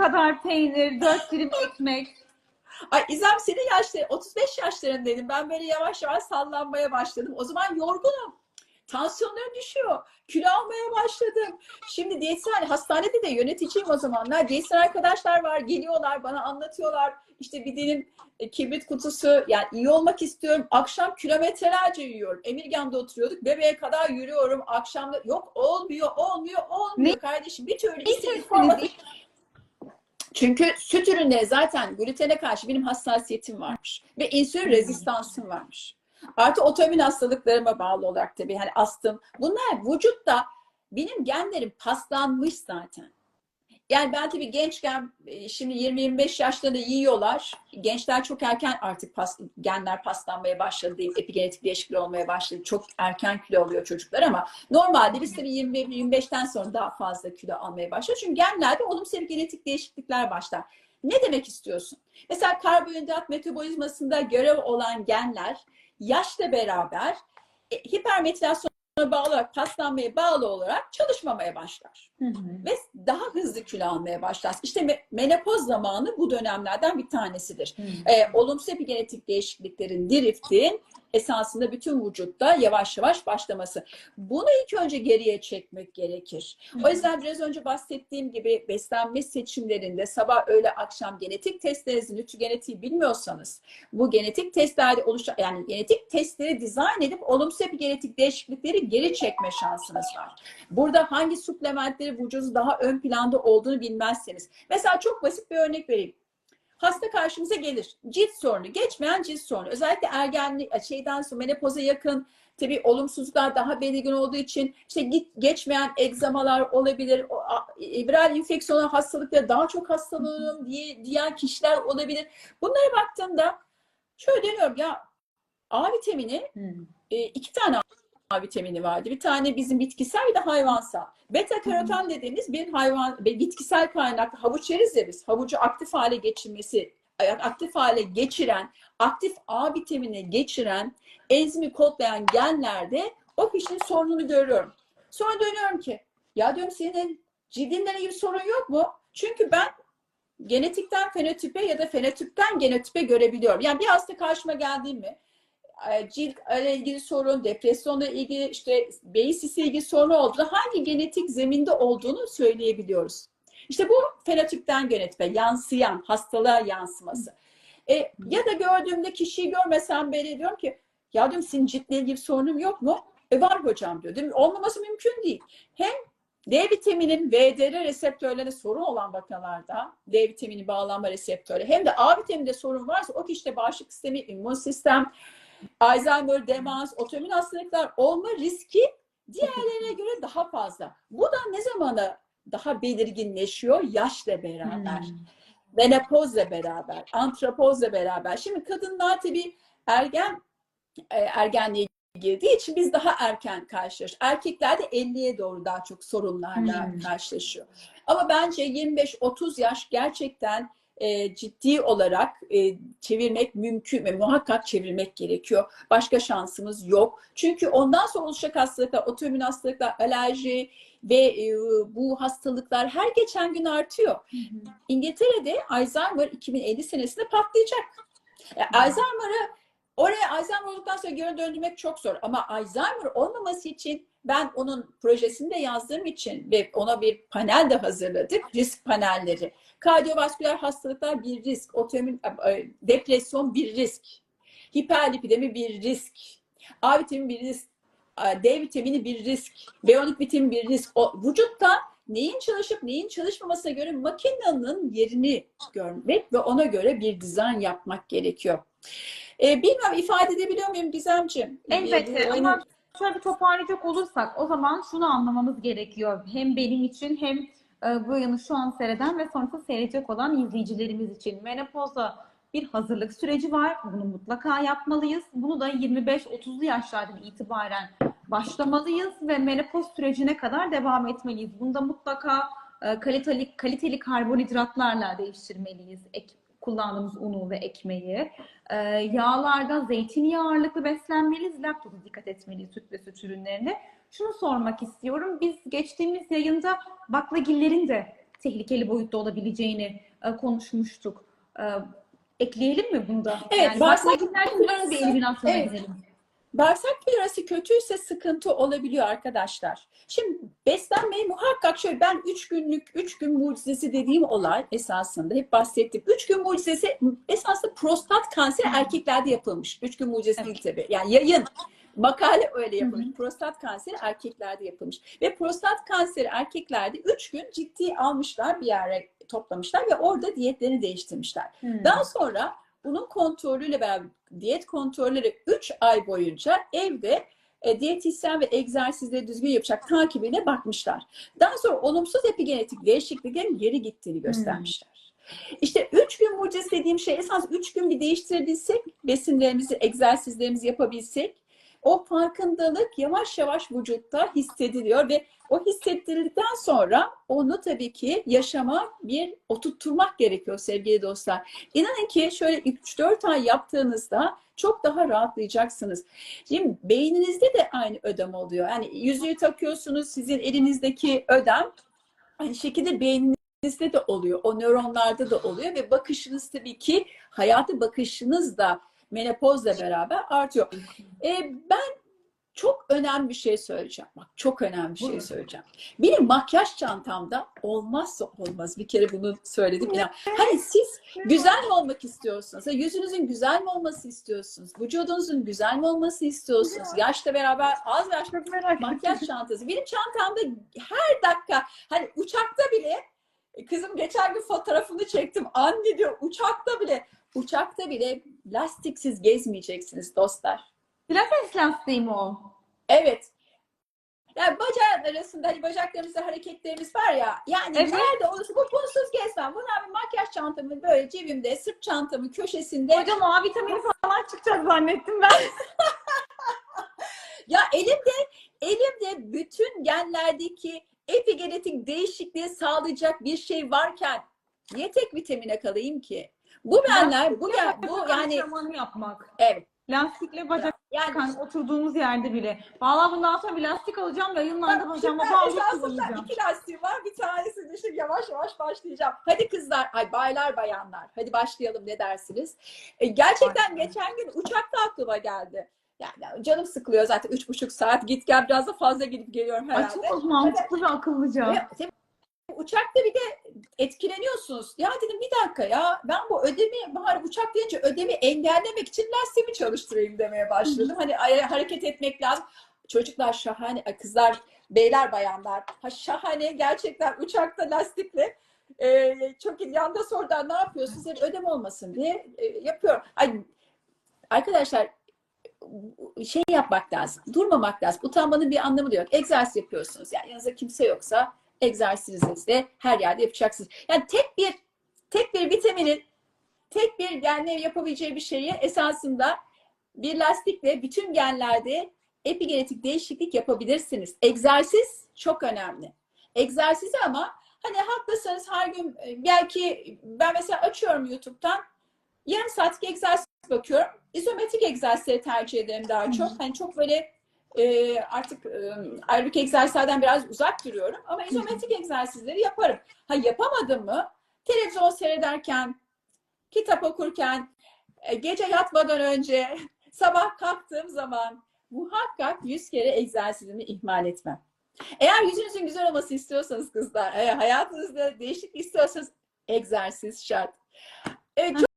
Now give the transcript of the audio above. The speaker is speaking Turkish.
kadar peynir, dört dilim ekmek. Ay İzem senin yaşları 35 yaşlarındaydım. Ben böyle yavaş yavaş sallanmaya başladım. O zaman yorgunum. Tansiyonlarım düşüyor. Kilo almaya başladım. Şimdi diyetisyen hastanede de yöneticiyim o zamanlar. Diyetisyen arkadaşlar var. Geliyorlar bana anlatıyorlar. İşte bir dilim e, kibrit kutusu. Yani iyi olmak istiyorum. Akşam kilometrelerce yürüyorum. Emirgan'da oturuyorduk. Bebeğe kadar yürüyorum. Akşamda yok olmuyor, olmuyor, olmuyor kardeşim. Bir türlü formatı çünkü süt ürünleri zaten glutene karşı benim hassasiyetim varmış. Ve insülin rezistansım varmış. Artı otoimmün hastalıklarıma bağlı olarak tabii hani astım. Bunlar vücutta benim genlerim paslanmış zaten. Yani ben tabii gençken e, şimdi 20-25 yaşlarında yiyorlar. Gençler çok erken artık pas, genler paslanmaya başladı diyeyim. Epigenetik değişiklik olmaya başladı. Çok erken kilo alıyor çocuklar ama normalde biz tabii 20-25'ten sonra daha fazla kilo almaya başlıyor. Çünkü genlerde olumsuz genetik değişiklikler başlar. Ne demek istiyorsun? Mesela karbonhidrat metabolizmasında görev olan genler yaşla beraber e, hipermetilasyona bağlı olarak, paslanmaya bağlı olarak çalışmamaya başlar. Hı hı. Ve daha hızlı kilo almaya başlar. İşte me- menopoz zamanı bu dönemlerden bir tanesidir. Hı. Ee, olumsuz epigenetik değişikliklerin, driftin esasında bütün vücutta yavaş yavaş başlaması. Bunu ilk önce geriye çekmek gerekir. O yüzden biraz önce bahsettiğim gibi beslenme seçimlerinde sabah, öğle, akşam genetik testlerinizin nütrogenetiği bilmiyorsanız bu genetik testlerde oluşan yani genetik testleri dizayn edip olumsuz epigenetik değişiklikleri geri çekme şansınız var. Burada hangi suplementleri vücudunuz daha ön planda olduğunu bilmezseniz. Mesela çok basit bir örnek vereyim. Hasta karşımıza gelir. Cilt sorunu, geçmeyen cilt sorunu. Özellikle ergenlik, şeyden sonra menopoza yakın tabii olumsuzluklar daha belirgin olduğu için işte git, geçmeyen egzamalar olabilir, o, viral enfeksiyonel hastalıklara daha çok hastalanıyorum diye diyen kişiler olabilir. Bunlara baktığımda şöyle deniyorum ya A vitamini Hı. e, iki tane vitamini vardı. Bir tane bizim bitkisel bir de hayvansal. Beta karoten dediğimiz bir hayvan ve bitkisel kaynaklı havuç yeriz ya biz. Havucu aktif hale geçirmesi, aktif hale geçiren, aktif A vitamini geçiren, enzimi kodlayan genlerde o kişinin sorununu görüyorum. Sonra dönüyorum ki ya diyorum senin cildinle ilgili sorun yok mu? Çünkü ben genetikten fenotipe ya da fenotipten genotipe görebiliyorum. Yani bir hasta karşıma geldiğinde cilt ile ilgili sorun, depresyonla ilgili işte beyin sisi ilgili sorun olduğunda hangi genetik zeminde olduğunu söyleyebiliyoruz. İşte bu fenotipten genetipe yansıyan, hastalığa yansıması. E, ya da gördüğümde kişiyi görmesem beri diyorum ki ya diyorum senin ciltle ilgili sorunum yok mu? E var hocam diyor. Değil mi? Olmaması mümkün değil. Hem D vitaminin VDR reseptörlerine sorun olan vakalarda D vitamini bağlanma reseptörü hem de A vitamininde sorun varsa o kişide bağışıklık sistemi, immün sistem, Alzheimer, demans, otoimmün hastalıklar olma riski diğerlerine göre daha fazla. Bu da ne zamana daha belirginleşiyor? Yaşla beraber. Hmm. Menopozla beraber, antropozla beraber. Şimdi kadınlar tabii ergen e, ergenliğe girdiği için biz daha erken karşılaşıyoruz. Erkekler de 50'ye doğru daha çok sorunlarla Hmm. karşılaşıyor. Ama bence 25-30 yaş gerçekten e, ciddi olarak e, çevirmek mümkün ve muhakkak çevirmek gerekiyor. Başka şansımız yok. Çünkü ondan sonra oluşacak hastalıklar, otoimmün hastalıklar, alerji ve e, bu hastalıklar her geçen gün artıyor. İngiltere'de Alzheimer 2050 senesinde patlayacak. E, Alzheimer'ı oraya Alzheimer olduktan sonra geri döndürmek çok zor. Ama Alzheimer olmaması için ben onun projesini de yazdığım için ve ona bir panel de hazırladık. Risk panelleri. Kardiyovasküler hastalıklar bir risk. Otoimmün e, depresyon bir risk. Hiperlipidemi bir risk. A vitamini bir risk. e, D vitamini bir risk. B12 vitamini bir risk. O, vücutta neyin çalışıp neyin çalışmamasına göre makinenin yerini görmek ve ona göre bir dizayn yapmak gerekiyor. E, bilmem ifade edebiliyor muyum Gizemciğim? Elbette E, ama şöyle bir toparlayacak olursak o zaman şunu anlamamız gerekiyor. Hem benim için hem e, bu yayını şu an seyreden ve sonrasında seyredecek olan izleyicilerimiz için. Menopoza bir hazırlık süreci var. Bunu mutlaka yapmalıyız. Bunu da 25-30'lu yaşlardan itibaren başlamalıyız ve menopoz sürecine kadar devam etmeliyiz. Bunda mutlaka e, kaliteli, kaliteli karbonhidratlarla değiştirmeliyiz. Ek, kullandığımız unu ve ekmeği. Ee, yağlarda zeytinyağı ağırlıklı beslenmeliyiz. Laktoza dikkat etmeliyiz süt ve süt ürünlerine. Şunu sormak istiyorum. Biz geçtiğimiz yayında baklagillerin de tehlikeli boyutta olabileceğini e, konuşmuştuk. E, ekleyelim mi bunu da? Evet, yani baklagillerin nasıl bir eliminasyona evet. gidelim? Bağırsak florası kötüyse sıkıntı olabiliyor arkadaşlar. Şimdi beslenmeyi muhakkak şöyle ben 3 günlük 3 gün mucizesi dediğim olay esasında hep bahsettim. 3 gün mucizesi esasında prostat kanseri erkeklerde yapılmış. 3 gün mucizesi değil tabii. Yani yayın makale öyle yapılmış. Prostat kanseri erkeklerde yapılmış. Ve prostat kanseri erkeklerde 3 gün ciddi almışlar bir yere toplamışlar ve orada diyetlerini değiştirmişler. Hmm. Daha sonra bunun kontrolüyle beraber diyet kontrolleri 3 ay boyunca evde e, diyetisyen ve egzersizleri düzgün yapacak takibine bakmışlar. Daha sonra olumsuz epigenetik değişikliklerin geri gittiğini göstermişler. İşte 3 gün mucize dediğim şey esas 3 gün bir değiştirebilsek, besinlerimizi, egzersizlerimizi yapabilsek o farkındalık yavaş yavaş vücutta hissediliyor ve o hissettirildikten sonra onu tabii ki yaşama bir oturtturmak gerekiyor sevgili dostlar. İnanın ki şöyle 3-4 ay yaptığınızda çok daha rahatlayacaksınız. Şimdi beyninizde de aynı ödem oluyor. Yani yüzüğü takıyorsunuz sizin elinizdeki ödem aynı şekilde beyninizde de oluyor. O nöronlarda da oluyor ve bakışınız tabii ki hayata bakışınız da menopozla beraber artıyor. Ee, ben çok önemli bir şey söyleyeceğim. Bak çok önemli bir şey söyleyeceğim. Benim makyaj çantamda olmazsa olmaz. Bir kere bunu söyledim. İnan. Hani siz güzel mi olmak istiyorsunuz? Yüzünüzün güzel mi olması istiyorsunuz? Vücudunuzun güzel mi olması istiyorsunuz? Yaşla beraber az yaş Çok merak ettim. makyaj çantası. Benim çantamda her dakika hani uçakta bile kızım geçen gün fotoğrafını çektim. Anne diyor uçakta bile uçakta bile lastiksiz gezmeyeceksiniz dostlar. Pilates lastiği mi o? Evet. Yani bacak arasında hani bacaklarımızda hareketlerimiz var ya yani Evet. nerede olursa bu bunsuz gezmem. Bunlar bir makyaj çantamın böyle cebimde sırt çantamın köşesinde Hocam A vitamini falan çıkacak zannettim ben. Ya elimde elimde bütün genlerdeki epigenetik değişikliği sağlayacak bir şey varken niye tek vitamine kalayım ki? Bu genler bu gen, bu yani yapmak. evet. Lastikle bacak Yani kan oturduğumuz yerde bile. Vallahi bundan sonra bir lastik alacağım. Yayınlarda şimdi bağlı kullanacağım. iki lastiğim var. Bir tanesini şimdi yavaş yavaş başlayacağım. Hadi kızlar, ay baylar bayanlar. Hadi başlayalım ne dersiniz? E, gerçekten geçen gün uçakta aklıma geldi. Yani canım sıkılıyor zaten. Üç buçuk saat git gel biraz da fazla gidip geliyorum Ay, herhalde. çok mantıklı ve akıllıca. Ve uçakta bir de etkileniyorsunuz. Ya dedim bir dakika ya ben bu ödemi bari uçak deyince ödemi engellemek için lastiğimi çalıştırayım demeye başladım. Hani hareket etmek lazım. Çocuklar şahane, kızlar, beyler, bayanlar. Ha şahane gerçekten uçakta lastikle e, çok iyi. Yanda sorudan ne yapıyorsunuz? Yani ödem olmasın diye e, yapıyorum. Ay, arkadaşlar şey yapmak lazım. Durmamak lazım. Utanmanın bir anlamı da yok. Egzersiz yapıyorsunuz. Yani yanınızda kimse yoksa egzersizinizi de her yerde yapacaksınız. Yani tek bir tek bir vitaminin tek bir genle yapabileceği bir şeyi esasında bir lastikle bütün genlerde epigenetik değişiklik yapabilirsiniz. Egzersiz çok önemli. Egzersizi ama hani haklısınız her gün e, belki ben mesela açıyorum YouTube'dan yarım saatlik egzersiz bakıyorum. İzometrik egzersizleri tercih ederim daha çok. Hani çok böyle e, artık e, aerobik egzersizlerden biraz uzak duruyorum. Ama izometrik egzersizleri yaparım. Ha yapamadım mı? Televizyon seyrederken, kitap okurken, e, gece yatmadan önce, sabah kalktığım zaman muhakkak 100 kere egzersizimi ihmal etmem. Eğer yüzünüzün güzel olması istiyorsanız kızlar, eğer hayatınızda değişiklik istiyorsanız egzersiz şart. Evet, çok